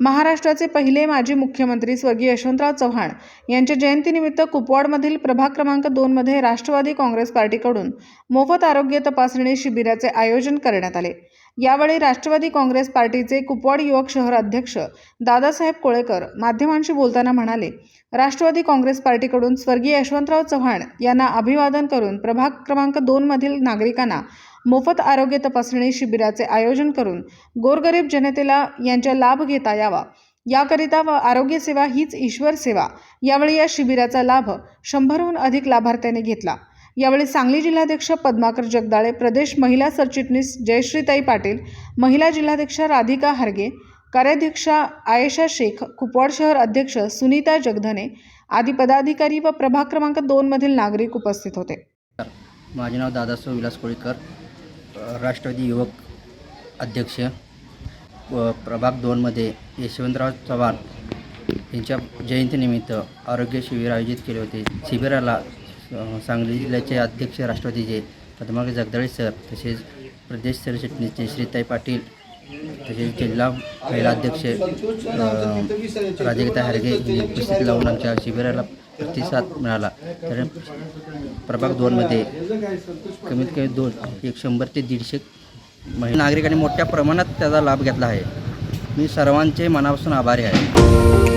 महाराष्ट्राचे पहिले माजी मुख्यमंत्री स्वर्गीय यशवंतराव चव्हाण यांच्या जयंतीनिमित्त कुपवाडमधील प्रभाग क्रमांक दोनमध्ये राष्ट्रवादी काँग्रेस पार्टीकडून मोफत आरोग्य तपासणी शिबिराचे आयोजन करण्यात आले. यावेळी राष्ट्रवादी काँग्रेस पार्टीचे कुपवाड युवक शहर अध्यक्ष दादासाहेब कोळेकर माध्यमांशी बोलताना म्हणाले राष्ट्रवादी काँग्रेस पार्टीकडून स्वर्गीय यशवंतराव चव्हाण यांना अभिवादन करून प्रभाग क्रमांक दोनमधील नागरिकांना मोफत आरोग्य तपासणी शिबिराचे आयोजन करून गोरगरीब जनतेला यांचा लाभ घेता यावा. याकरिता व आरोग्य सेवा हीच ईश्वर सेवा. यावेळी या शिबिराचा लाभ शंभरहून अधिक लाभार्थ्यांनी घेतला. यावेळी सांगली जिल्हाध्यक्ष पद्माकर जगदाळे प्रदेश महिला सरचिटणीस जयश्रीताई पाटील महिला जिल्हाध्यक्षा राधिका हारगे कार्याध्यक्षा आयेशा शेख कुपवाड शहर अध्यक्ष सुनीता जगधने आदी पदाधिकारी व प्रभाग क्रमांक दोनमधील नागरिक उपस्थित होते. माझे नाव दादासो विलास कोळीकर. राष्ट्रवादी युवक अध्यक्ष व प्रभाग दोनमध्ये यशवंतराव चव्हाण यांच्या जयंतीनिमित्त आरोग्य शिबिर आयोजित केले होते. शिबिराला सांगली जिल्ह्याचे अध्यक्ष राष्ट्रवादीचे पद्माकर जगदाळे सर तसेच प्रदेश सरचिटणीसचे श्रीताई पाटील तसेच जिल्हा महिला अध्यक्ष राजगीता हरगे यांनी उपस्थित लावून आमच्या शिबिराला प्रतिसाद मिळाला. तर प्रभाग दोनमध्ये कमीत कमी दोन एक शंभर ते दीडशे महिला नागरिकांनी मोठ्या प्रमाणात त्याचा लाभ घेतला आहे. मी सर्वांचे मनापासून आभारी आहे.